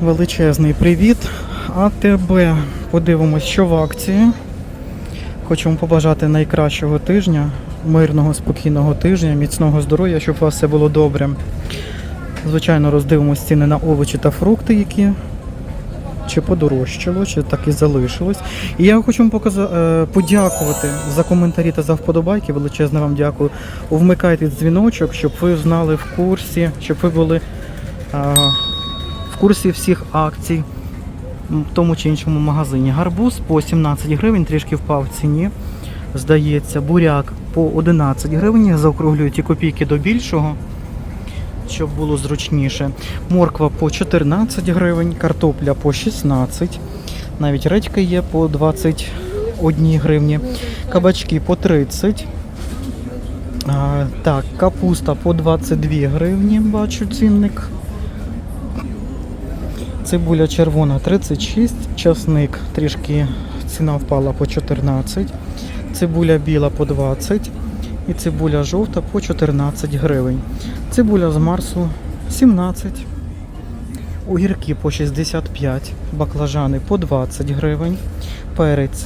Величезний привіт. АТБ. Подивимось, що в акції. Хочу побажати найкращого тижня, мирного, спокійного тижня, міцного здоров'я, щоб у вас все було добре. Звичайно, роздивимось ціни на овочі та фрукти, які чи подорожчало, чи так і залишилось. І я хочу вам показа- е, подякувати за коментарі та за вподобайки. Величезне вам дякую. Вмикайте дзвіночок, щоб ви знали в курсі, щоб ви були а, курсі всіх акцій в тому чи іншому магазині. Гарбуз по 17 гривень, трішки впав в ціні. Здається, буряк по 11 гривень. Заокруглюю ті копійки до більшого, щоб було зручніше. Морква по 14 гривень, картопля по 16. Навіть редька є по 21 гривні. Кабачки по 30. А, так, капуста по 22 гривні, бачу цінник. Цибуля червона 36, часник трішки ціна впала по 14, цибуля біла по 20 і цибуля жовта по 14 гривень. Цибуля з Марсу 17, огірки по 65, баклажани по 20 гривень, перець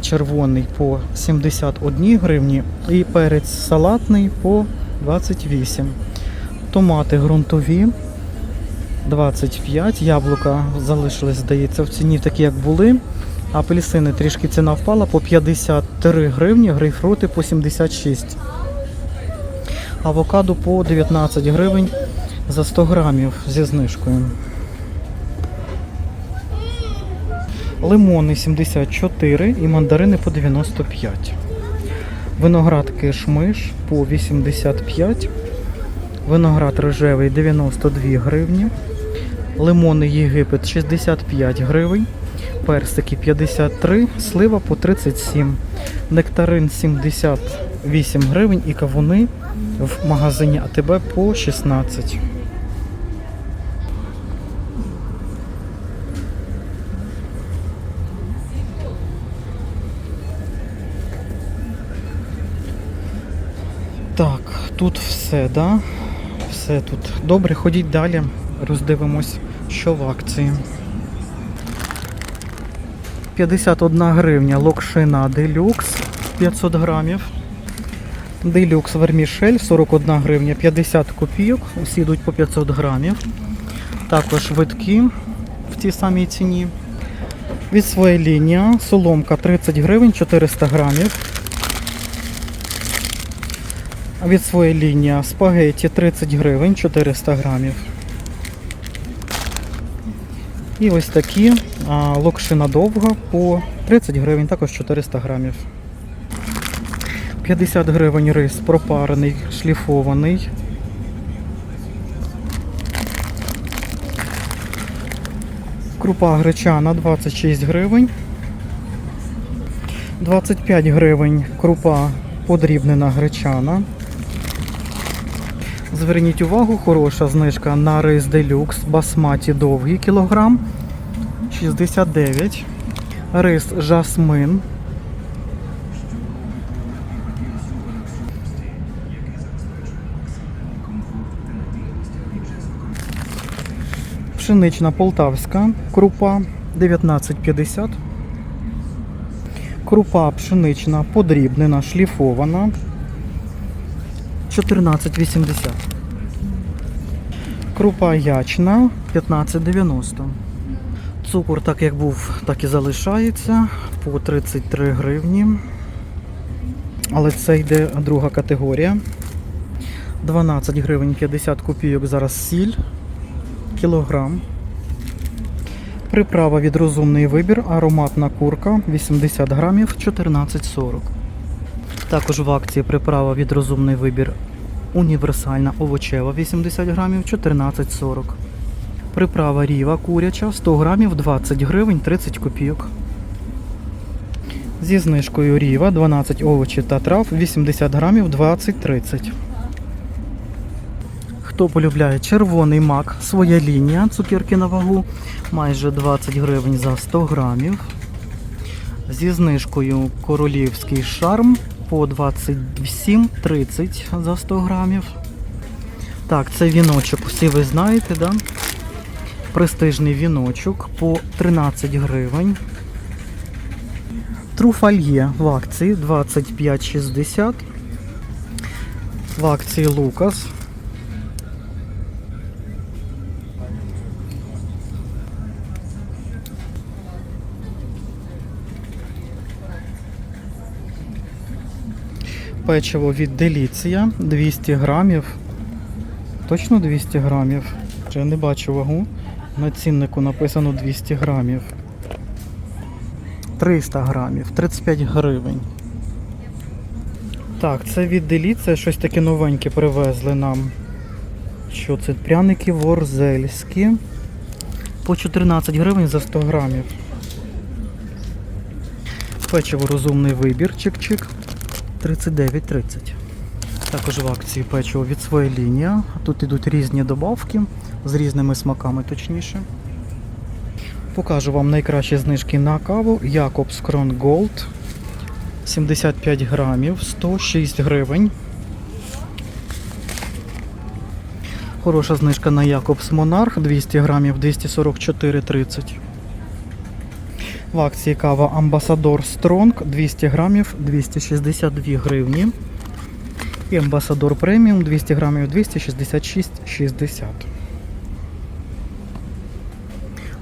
червоний по 71 гривні і перець салатний по 28. Томати ґрунтові 25, яблука залишились, здається, в ціні такі, як були. Апельсини трішки ціна впала по 53 гривні, грейпфрути по 76. Авокадо по 19 гривень за 100 грамів зі знижкою. Лимони 74 і мандарини по 95. Виноград кишмиш по 85. Виноград рожевий 92 гривні. Лимони Єгипет 65 гривень. Персики 53, слива по 37. Нектарин 78 гривень і кавуни в магазині АТБ по 16. Так, тут все, да? Все тут добре. Ходіть далі, роздивимось, що в акції. 51 гривня локшина делюкс 500 грамів. Делюкс вермішель 41 гривня 50 копійок. Усі йдуть по 500 грамів. Також витки в тій самій ціні. Від своєї лінії соломка 30 гривень 400 грамів. Від своєї лінії спагеті 30 гривень 400 грамів. І ось такі локшина довга по 30 гривень, також 400 грамів. 50 гривень рис пропарений, шліфований. Крупа гречана 26 гривень. 25 гривень крупа подрібнена гречана. Зверніть увагу, хороша знижка на рис делюкс басматі довгий кілограм 69. Рис жасмин. Пшенична полтавська крупа 19,50. Крупа пшенична подрібнена, шліфована 14,80. Крупа ячна 15,90. Цукор, так як був, так і залишається по 33 гривні. Але це йде друга категорія. 12 гривень 50 копійок зараз сіль. Кілограм. Приправа від розумний вибір, ароматна курка 80 грамів 14,40. Також в акції приправа від розумний вибір універсальна овочева 80 грамів 14,40. Приправа ріва куряча 100 грамів 20 гривень 30 копійок. Зі знижкою ріва 12 овочів та трав 80 грамів 20-30. Хто полюбляє червоний мак, своя лінія, цукерки на вагу, майже 20 гривень за 100 грамів. Зі знижкою королівський шарм по 27,30 за 100 грамів. Так, це віночок, всі ви знаєте, да? Престижний віночок по 13 гривень. Труфальє в акції 25,60. В акції Лукас. Печиво від Деліція 200 грамів. Точно 200 грамів. Я не бачу вагу. На ціннику написано 200 грамів. 300 грамів, 35 гривень. Так, це від Деліція, щось таке новеньке привезли нам. Що це? Пряники ворзельські. По 14 гривень за 100 грамів. Печиво розумний вибір, чик-чик. 39,30. Також в акції печиво від своєї лінії. Тут йдуть різні добавки з різними смаками, точніше. Покажу вам найкращі знижки на каву. Якобс Крон Gold 75 грамів, 106 гривень. Хороша знижка на Якобс Монарх 200 грамів 244,30. В акції кава Амбасадор Стронг 200 грамів 262 гривні. І Амбасадор преміум 200 грамів 266,60.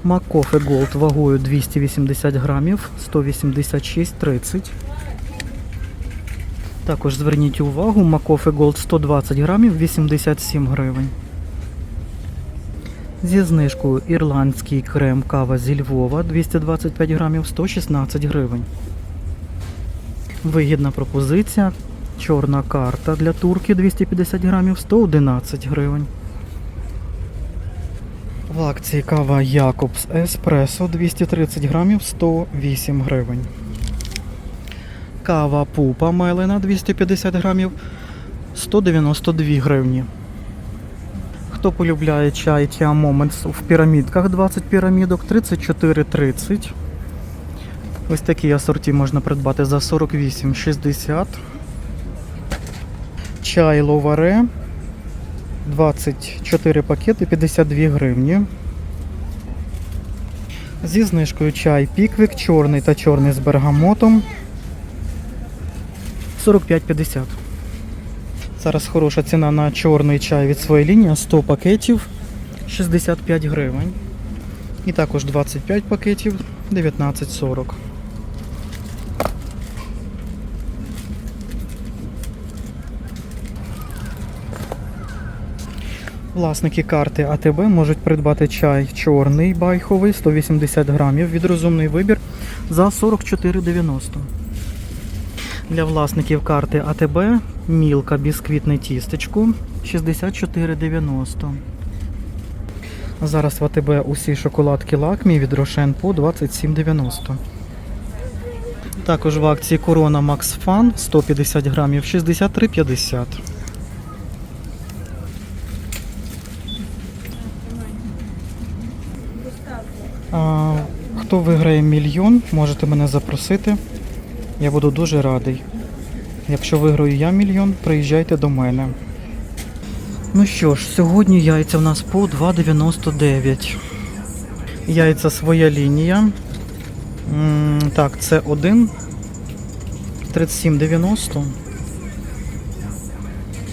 Макофе Голд вагою 280 грамів 186,30. Також зверніть увагу, Макофе Голд 120 грамів 87 гривень. Зі знижкою ірландський крем кава зі Львова 225 грамів 116 гривень. Вигідна пропозиція. Чорна карта для турки 250 грамів 111 гривень. В акції кава Якобс Еспресо 230 грамів 108 гривень. Кава Пупа Мелена 250 грамів 192 гривні. Хто полюбляє чай Tia Moments в пірамідках 20 пірамідок 34,30. Ось такі асорті можна придбати за 48,60. Чай Ловаре 24 пакети 52 гривні. Зі знижкою чай Піквік, чорний та чорний з бергамотом 45,50. Зараз хороша ціна на чорний чай від своєї лінії 100 пакетів 65 гривень. І також 25 пакетів 19,40. Власники карти АТБ можуть придбати чай чорний байховий 180 грамів від розумний вибір за 44,90. Для власників карти АТБ мілка бісквітне тістечко 64,90. Зараз в АТБ усі шоколадки лакмі від Рошен по 27,90. Також в акції Корона Макс Фан 150 грамів 63,50. Хто виграє мільйон, можете мене запросити. Я буду дуже радий. Якщо виграю я мільйон, приїжджайте до мене. Ну що ж, сьогодні яйця в нас по 2,99. Яйця своя лінія. Так, це один. 37,90.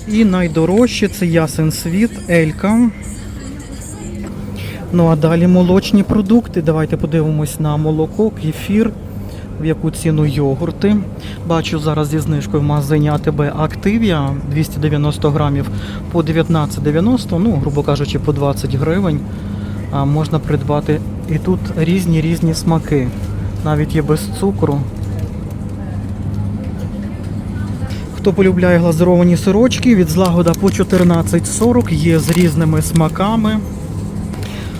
І найдорожче це ясен світ, Елька. Ну а далі молочні продукти. Давайте подивимось на молоко, кефір, в яку ціну йогурти. Бачу зараз зі знижкою в магазині АТБ Активія 290 грамів по 19,90, ну, грубо кажучи, по 20 гривень. А можна придбати і тут різні різні смаки. Навіть є без цукру. Хто полюбляє глазуровані сирочки, від злагода по 14,40 є з різними смаками.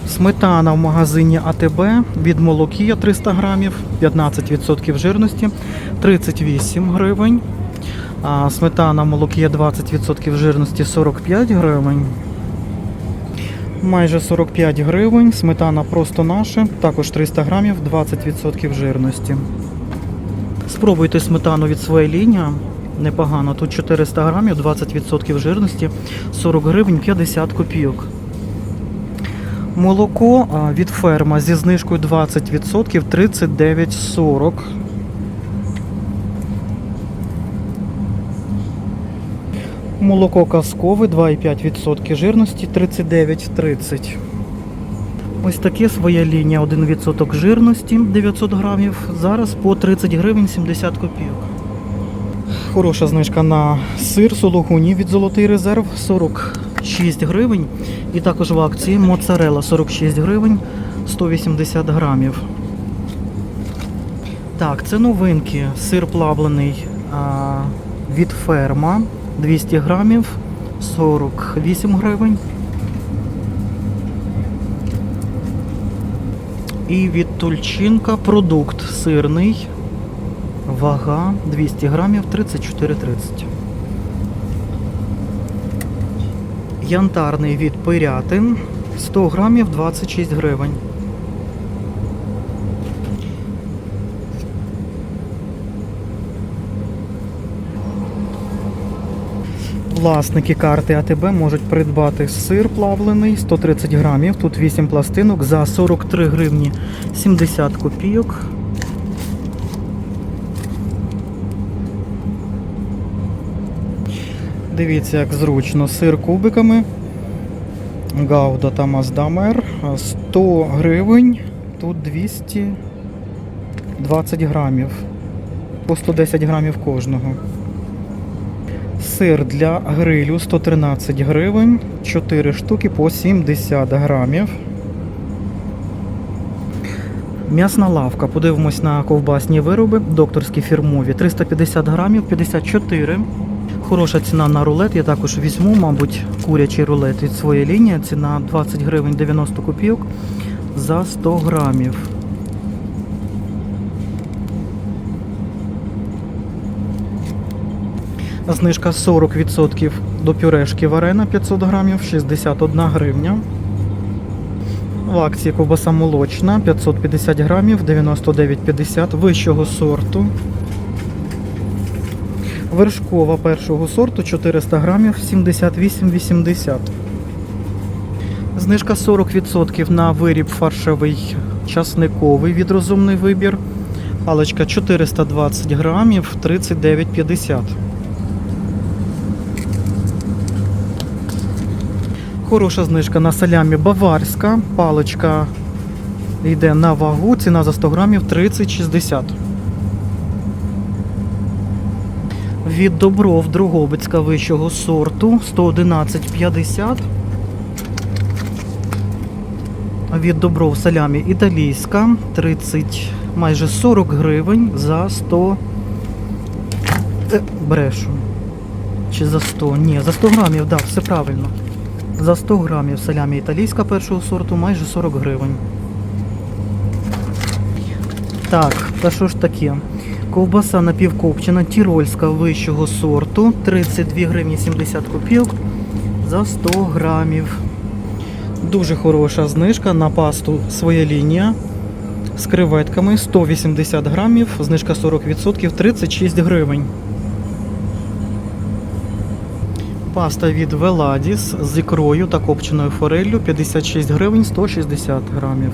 Сметана в магазині АТБ від Молокія 300 грамів, 15% жирності, 38 гривень. А сметана Молокія 20% жирності 45 гривень. Майже 45 гривень. Сметана просто наша, також 300 грамів, 20% жирності. Спробуйте сметану від своєї лінії. Непогано. Тут 400 грамів, 20% жирності, 40 гривень 50 копійок. Молоко від ферма зі знижкою 20% 39,40. Молоко казкове 2,5% жирності 39,30. Ось таке своя лінія 1% жирності 900 грамів. Зараз по 30 гривень 70 копійок. Хороша знижка на сир сологуні від Золотий резерв 46 гривень. І також в акції моцарела 46 гривень 180 грамів. Так, це новинки. Сир плавлений а, від ферма 200 грамів 48 гривень. І від Тульчинка продукт сирний. Вага 200 грамів 34,30. Янтарний від Пирятин 100 грамів 26 гривень. Власники карти АТБ можуть придбати сир плавлений 130 грамів. Тут 8 пластинок за 43 гривні 70 копійок. Дивіться, як зручно. Сир кубиками. Гауда та Маздамер. 100 гривень. Тут 220 грамів. По 110 грамів кожного. Сир для грилю 113 гривень. 4 штуки по 70 грамів. М'ясна лавка. Подивимось на ковбасні вироби. Докторські фірмові. 350 грамів, 54. Хороша ціна на рулет. Я також візьму, мабуть, курячий рулет від своєї лінії. Ціна 20 гривень 90 копійок за 100 грамів. Знижка 40% до пюрешки варена 500 грамів, 61 гривня. В акції ковбаса молочна 550 грамів, 99,50 вищого сорту. Вершкова першого сорту 400 грамів 78,80. Знижка 40% на виріб фаршовий часниковий від розумний вибір. Паличка 420 грамів 39,50. Хороша знижка на салямі баварська. Паличка йде на вагу. Ціна за 100 грамів 30,60. Від Добров Другобицька вищого сорту 111,50. Від Добров салямі італійська 30, майже 40 гривень за 100. Е, брешу. Чи за 100? Ні, за 100 грамів, так, да, все правильно. За 100 грамів салямі італійська першого сорту майже 40 гривень. Так, та що ж таке? Ковбаса напівкопчена, тірольська вищого сорту 32 гривні 70 копійок за 100 грамів. Дуже хороша знижка на пасту своя лінія з креветками 180 грамів, знижка 40%, 36 гривень. Паста від Веладіс з ікрою та копченою фореллю 56 гривень 160 грамів.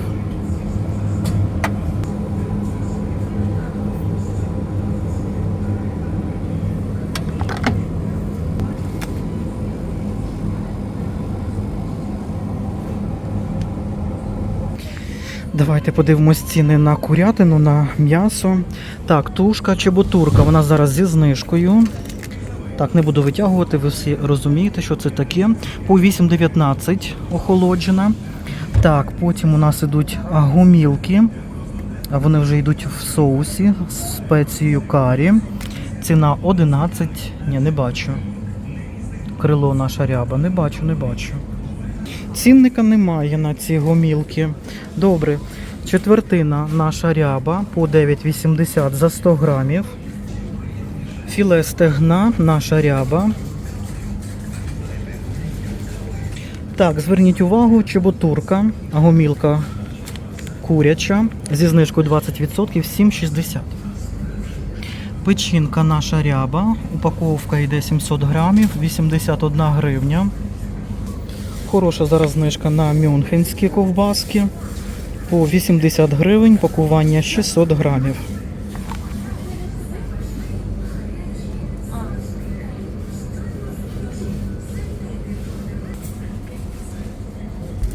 Давайте подивимось ціни на курятину, на м'ясо. Так, тушка чи бутурка, вона зараз зі знижкою. Так, не буду витягувати, ви всі розумієте, що це таке. По 8,19 охолоджена. Так, потім у нас ідуть а, гумілки. Вони вже йдуть в соусі з спецією карі. Ціна 11. Ні, не бачу. Крило наша ряба. Не бачу, не бачу. Цінника немає на ці гомілки. Добре. Четвертина наша ряба по 9,80 за 100 грамів. Філе стегна, наша ряба. Так, зверніть увагу, чеботурка, гомілка куряча зі знижкою 20% 7,60. Печінка наша ряба. Упаковка йде 700 грамів, 81 гривня. Хороша зараз знижка на мюнхенські ковбаски по 80 гривень, пакування 600 грамів.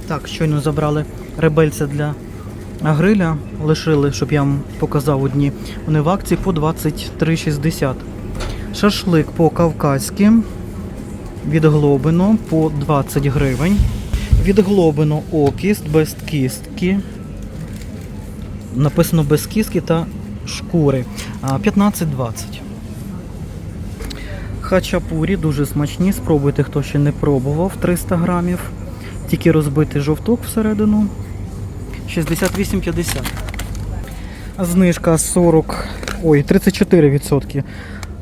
Так, щойно забрали ребельця для гриля, лишили, щоб я вам показав одні. Вони в акції по 23,60. Шашлик по-кавказьки від Глобино по 20 гривень. Від Глобино окіст без кістки. Написано без кістки та шкури. А, 15,20. Хачапурі дуже смачні. Спробуйте, хто ще не пробував. 300 грамів. Тільки розбитий жовток всередину. 68,50. Знижка 40, ой, 34%.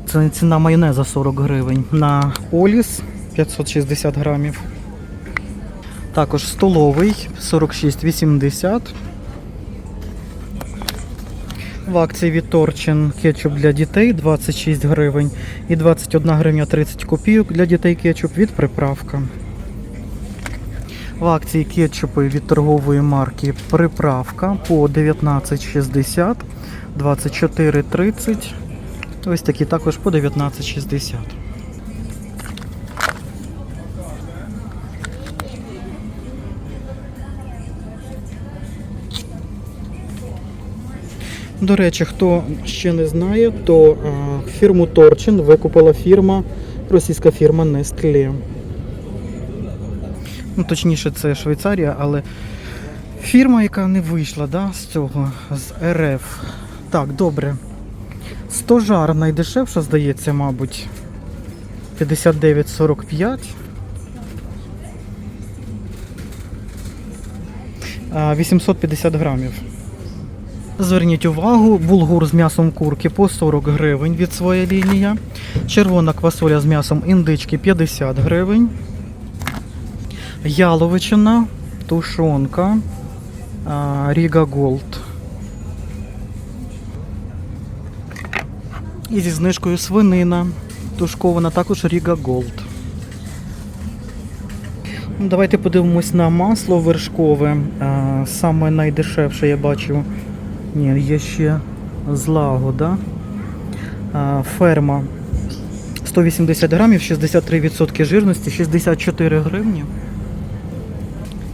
Це ціна майонеза 40 гривень. На Оліс 560 грамів. Також столовий 46,80. В акції від Торчин кетчуп для дітей 26 гривень і 21 гривня 30 копійок для дітей кетчуп від приправка. В акції кетчупи від торгової марки Приправка по 19,60, 24,30. Ось такі також по 19,60. До речі, хто ще не знає, то е, фірму Торчин викупила фірма, російська фірма Nestlé. Ну, точніше, це Швейцарія, але фірма, яка не вийшла да, з цього, з РФ. Так, добре. Стожар найдешевша, здається, мабуть. 59,45. 850 грамів. Зверніть увагу, булгур з м'ясом курки по 40 гривень від своя лінія. Червона квасоля з м'ясом індички 50 гривень. Яловичина, тушонка, Ріга Голд. І зі знижкою свинина. Тушкована також Ріга Голд. Ну, Давайте подивимось на масло вершкове. Саме найдешевше я бачу. Ні, є ще злагода. Ферма 180 грамів, 63% жирності, 64 гривні.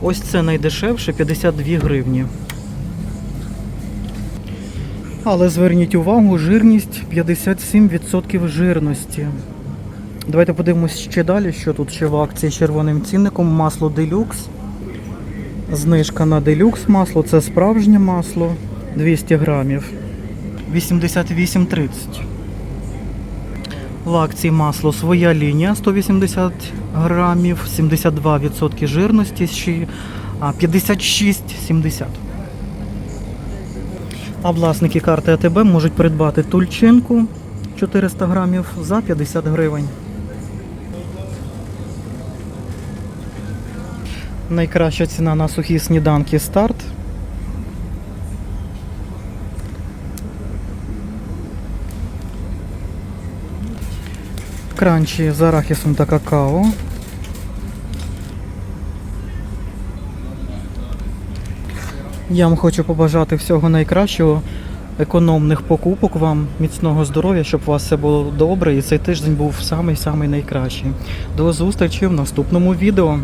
Ось це найдешевше 52 гривні. Але зверніть увагу, жирність 57% жирності. Давайте подивимось ще далі, що тут ще в акції з червоним цінником. Масло делюкс. Знижка на делюкс масло. Це справжнє масло 200 грамів. 88,30. В акції масло своя лінія 180 грамів, 72% жирності, ще, а, 56,70. А власники карти АТБ можуть придбати тульчинку 400 грамів за 50 гривень. Найкраща ціна на сухі сніданки старт. Кранчі з арахісом та какао. Я вам хочу побажати всього найкращого, економних покупок вам, міцного здоров'я, щоб у вас все було добре і цей тиждень був самий-самий найкращий. До зустрічі в наступному відео.